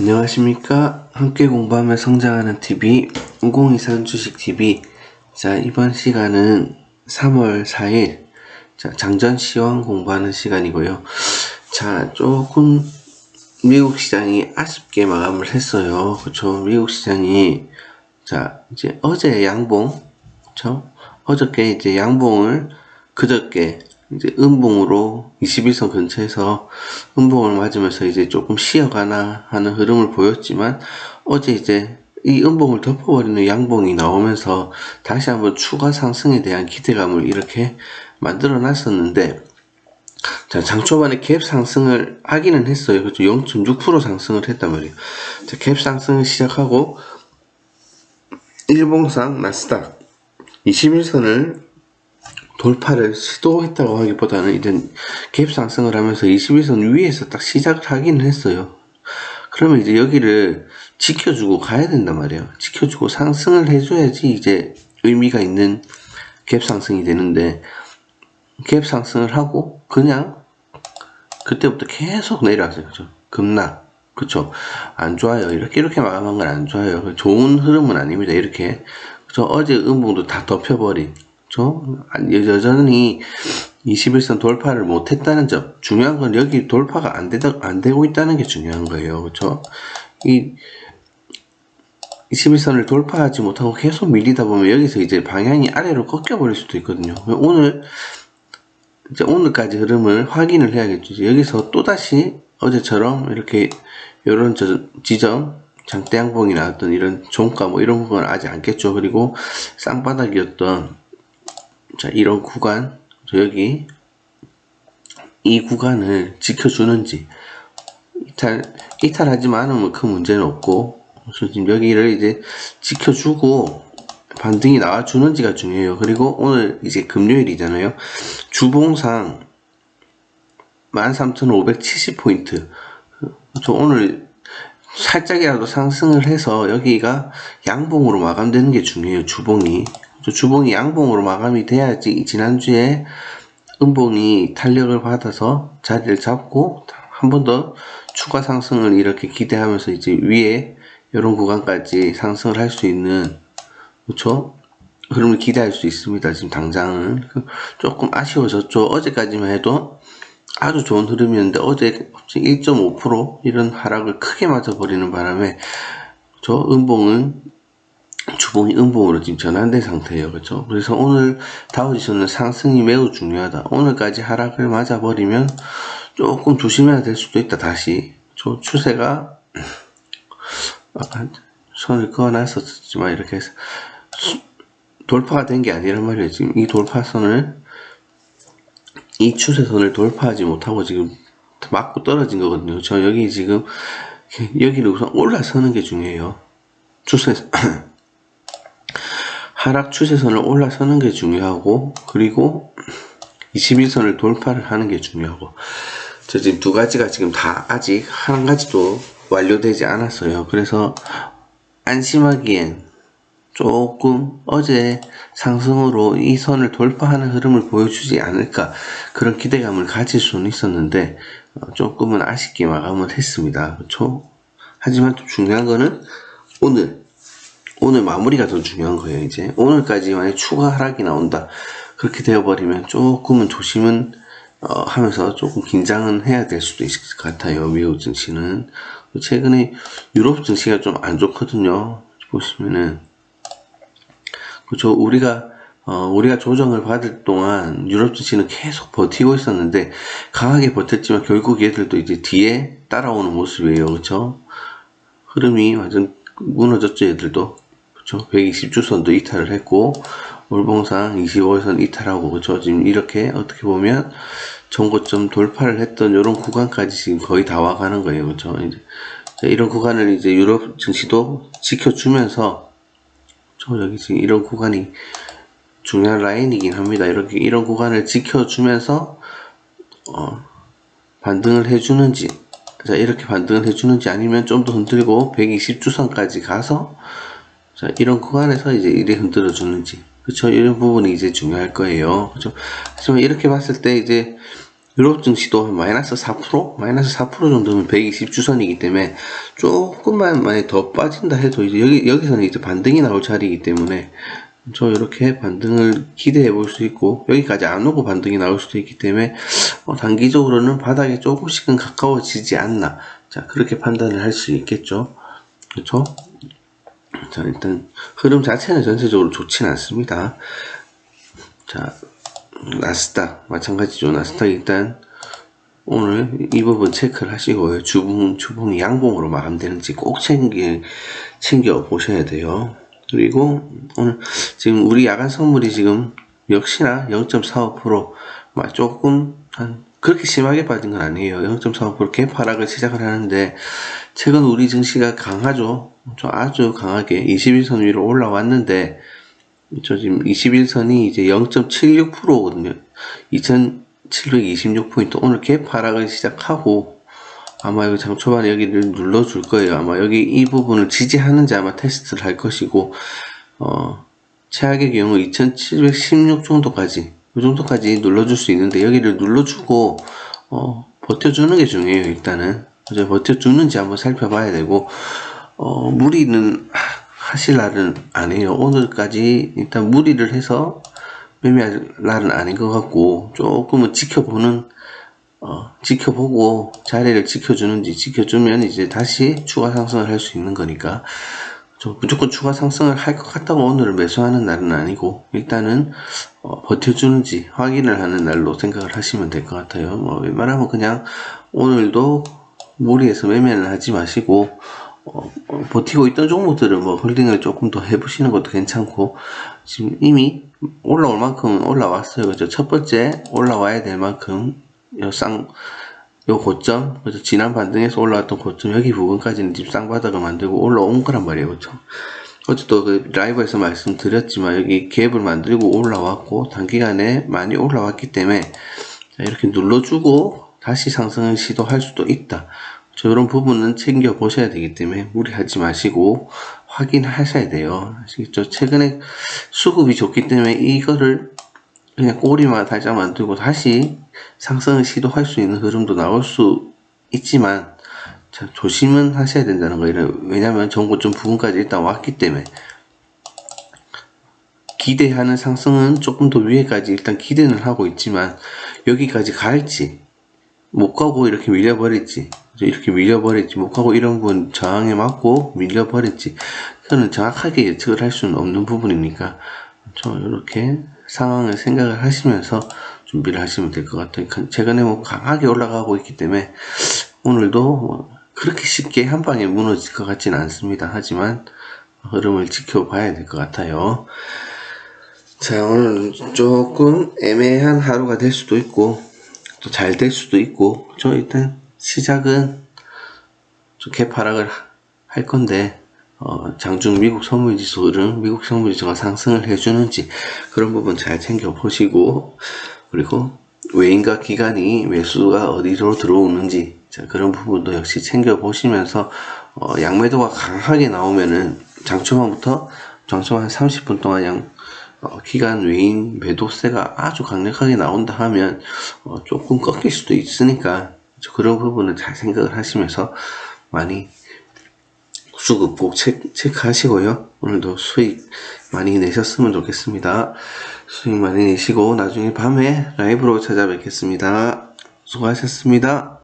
안녕하십니까. 함께 공부하며 성장하는 TV, 5023 주식TV. 자, 이번 시간은 3월 4일, 자, 장전 시황 공부하는 시간이고요. 자, 조금 미국 시장이 아쉽게 마감을 했어요. 그쵸. 미국 시장이, 자, 이제 어제 양봉, 그쵸. 어저께 이제 양봉을 그저께 이제 음봉으로 21선 근처에서 음봉을 맞으면서 이제 조금 쉬어가나 하는 흐름을 보였지만 어제 이제 이 음봉을 덮어버리는 양봉이 나오면서 다시 한번 추가 상승에 대한 기대감을 이렇게 만들어 놨었는데 자, 장 초반에 갭 상승을 하기는 했어요. 그죠? 0.6% 상승을 했단 말이에요. 자, 갭 상승을 시작하고 일봉상 나스닥 21선을 돌파를 시도했다고 하기보다는 이제 갭 상승을 하면서 21선 위에서 딱 시작을 하기는 했어요. 그러면 이제 여기를 지켜주고 가야 된단 말이에요. 지켜주고 상승을 해줘야지 이제 의미가 있는 갭 상승이 되는데 갭 상승을 하고 그냥 그때부터 계속 내려왔어요. 그죠? 급락. 그쵸? 안 좋아요. 이렇게, 이렇게 마감한 건 안 좋아요. 좋은 흐름은 아닙니다. 이렇게. 그죠? 어제 음봉도 다 덮여버린. 그죠? 여전히 21선 돌파를 못했다는 점. 중요한 건 여기 돌파가 안 되다, 안 되고 있다는 게 중요한 거예요. 그쵸? 이, 21선을 돌파하지 못하고 계속 밀리다 보면 여기서 이제 방향이 아래로 꺾여 버릴 수도 있거든요. 오늘, 이제 오늘까지 흐름을 확인을 해야겠죠. 여기서 또다시 어제처럼 이렇게 이런 지점 장대 양봉이 나왔던 이런 종가 뭐 이런 부분은 아직 않겠죠. 그리고 쌍바닥이었던 자 이런 구간 여기 이 구간을 지켜주는지 이탈 이탈하지만 않으면 큰 문제는 없고 지금 여기를 이제 지켜주고 반등이 나와주는지가 중요해요. 그리고 오늘 이제 금요일이잖아요. 주봉상 13,570포인트. 저 오늘 살짝이라도 상승을 해서 여기가 양봉으로 마감되는 게 중요해요. 주봉이. 주봉이 양봉으로 마감이 돼야지 지난주에 음봉이 탄력을 받아서 자리를 잡고 한 번 더 추가 상승을 이렇게 기대하면서 이제 위에 이런 구간까지 상승을 할 수 있는 그렇죠? 흐름을 기대할 수 있습니다. 지금 당장은 조금 아쉬워졌죠. 어제까지만 해도 아주 좋은 흐름이었는데 어제 1.5% 이런 하락을 크게 맞아버리는 바람에 저 음봉은 주봉이 음봉으로 지금 전환된 상태예요. 그렇죠? 그래서 오늘 다우지수는 상승이 매우 중요하다. 오늘까지 하락을 맞아버리면 조금 조심해야 될 수도 있다. 다시 저 추세가 손을 그어놨었지만 이렇게 해서 돌파가 된 게 아니란 말이에요. 지금 이 돌파선을 이 추세선을 돌파하지 못하고 지금 맞고 떨어진 거거든요. 저 여기 지금 여기를 우선 올라서는 게 중요해요. 추세 하락 추세선을 올라서는 게 중요하고 그리고 21선을 돌파를 하는 게 중요하고 저 지금 두 가지가 지금 다 아직 한 가지도 완료되지 않았어요. 그래서 안심하기엔 조금 어제 상승으로 이 선을 돌파하는 흐름을 보여주지 않을까 그런 기대감을 가질 수는 있었는데 어, 조금은 아쉽게 마감을 했습니다. 그렇죠? 하지만 또 중요한 거는 오늘 오늘 마무리가 더 중요한 거예요. 이제 오늘까지 만약 추가 하락이 나온다 그렇게 되어버리면 조금은 조심은 어, 하면서 조금 긴장은 해야 될 수도 있을 것 같아요. 미국 증시는 최근에 유럽 증시가 좀 안 좋거든요. 보시면은 그렇죠. 우리가 어, 우리가 조정을 받을 동안 유럽 증시는 계속 버티고 있었는데 강하게 버텼지만 결국 얘들도 이제 뒤에 따라오는 모습이에요. 그렇죠? 흐름이 완전 무너졌죠. 얘들도 그렇죠. 120주선도 이탈을 했고 월봉상 25일선 이탈하고 그렇죠. 지금 이렇게 어떻게 보면 정고점 돌파를 했던 이런 구간까지 지금 거의 다 와가는 거예요. 그렇죠. 이런 구간을 이제 유럽 증시도 지켜주면서 저 여기 지금 이런 구간이 중요한 라인이긴 합니다. 이렇게 이런 구간을 지켜주면서 어, 반등을 해주는지 자 이렇게 반등을 해주는지 아니면 좀 더 흔들고 120주선까지 가서 자 이런 구간에서 이제 이래 흔들어 주는지. 그렇죠 이런 부분이 이제 중요할 거예요. 그렇죠 하지만 이렇게 봤을 때 이제 유럽 증시도 한 마이너스 4%? 마이너스 4% 정도면 120주선이기 때문에 조금만 만약 더 빠진다 해도 이제 여기, 여기서는 이제 반등이 나올 자리이기 때문에 저 이렇게 반등을 기대해 볼 수 있고 여기까지 안 오고 반등이 나올 수도 있기 때문에 어, 단기적으로는 바닥에 조금씩은 가까워지지 않나. 자 그렇게 판단을 할 수 있겠죠. 그렇죠 자 일단 흐름 자체는 전체적으로 좋지는 않습니다 자 나스닥 마찬가지죠 나스닥 일단 오늘 이 부분 체크를 하시고요 주봉 주봉이 양봉으로 마감되는지 꼭 챙기 챙겨 보셔야 돼요 그리고 오늘 지금 우리 야간 선물이 지금 역시나 0.45%막 조금 한 그렇게 심하게 빠진 건 아니에요. 0.45% 개파락을 시작을 하는데 최근 우리 증시가 강하죠. 좀 아주 강하게 21선 위로 올라왔는데 저 지금 21선이 이제 0.76%거든요. 2726포인트 오늘 개파락을 시작하고 아마 이거 장 초반에 여기를 눌러줄 거예요. 아마 여기 이 부분을 지지하는지 아마 테스트를 할 것이고, 어, 최악의 경우 2716 정도까지, 이 정도까지 눌러줄 수 있는데, 여기를 눌러주고, 어, 버텨주는 게 중요해요, 일단은. 버텨주는지 한번 살펴봐야 되고, 어, 무리는 하- 하실 날은 아니에요. 오늘까지 일단 무리를 해서 매매할 날은 아닌 것 같고, 조금은 지켜보는 어, 지켜보고 자리를 지켜주는지 지켜주면 이제 다시 추가 상승을 할 수 있는 거니까 저 무조건 추가 상승을 할 것 같다고 오늘을 매수하는 날은 아니고 일단은 어, 버텨주는지 확인을 하는 날로 생각을 하시면 될 것 같아요. 뭐 웬만하면 그냥 오늘도 무리해서 매매는 하지 마시고 어, 어, 버티고 있던 종목들은 뭐 홀딩을 조금 더 해보시는 것도 괜찮고 지금 이미 올라올 만큼은 올라왔어요. 그죠? 첫 번째 올라와야 될 만큼 요 쌍, 요 고점, 그래서 지난 반등에서 올라왔던 고점, 여기 부분까지는 지금 쌍바닥을 만들고 올라온 거란 말이에요. 그죠? 어제도 그 라이브에서 말씀드렸지만 여기 갭을 만들고 올라왔고 단기간에 많이 올라왔기 때문에 자, 이렇게 눌러주고 다시 상승을 시도할 수도 있다. 저 이런 부분은 챙겨 보셔야 되기 때문에 무리하지 마시고 확인하셔야 돼요. 아시겠죠? 최근에 수급이 좋기 때문에 이거를 그냥 꼬리만 살짝 만들고 다시 상승을 시도할 수 있는 흐름도 나올 수 있지만 자, 조심은 하셔야 된다는 거예요. 왜냐면 전고점 부분까지 일단 왔기 때문에 기대하는 상승은 조금 더 위에까지 일단 기대는 하고 있지만 여기까지 갈지 못 가고 이렇게 밀려버릴지 이렇게 밀려버릴지 못 가고 이런 부분 저항에 맞고 밀려버릴지 그거는 정확하게 예측을 할 수는 없는 부분이니까 저 이렇게 상황을 생각을 하시면서 준비를 하시면 될 것 같아요. 최근에 뭐 강하게 올라가고 있기 때문에 오늘도 뭐 그렇게 쉽게 한 방에 무너질 것 같지는 않습니다. 하지만 흐름을 지켜봐야 될 것 같아요. 자, 오늘은 조금 애매한 하루가 될 수도 있고, 또 잘 될 수도 있고, 저 일단 시작은 좀 개파락을 하- 할 건데, 어, 장중 미국 선물지수 흐름, 미국 선물지수가 상승을 해주는지 그런 부분 잘 챙겨 보시고, 그리고 외인과 기관이 매수가 어디로 들어오는지, 자, 그런 부분도 역시 챙겨 보시면서, 어, 양매도가 강하게 나오면은 장초반부터 장초반 한 30분 동안 양, 어, 기간 외인 매도세가 아주 강력하게 나온다 하면 어, 조금 꺾일 수도 있으니까 그런 부분은 잘 생각을 하시면서 많이 수급 꼭 체크, 체크하시고요. 오늘도 수익 많이 내셨으면 좋겠습니다. 수익 많이 내시고 나중에 밤에 라이브로 찾아뵙겠습니다. 수고하셨습니다.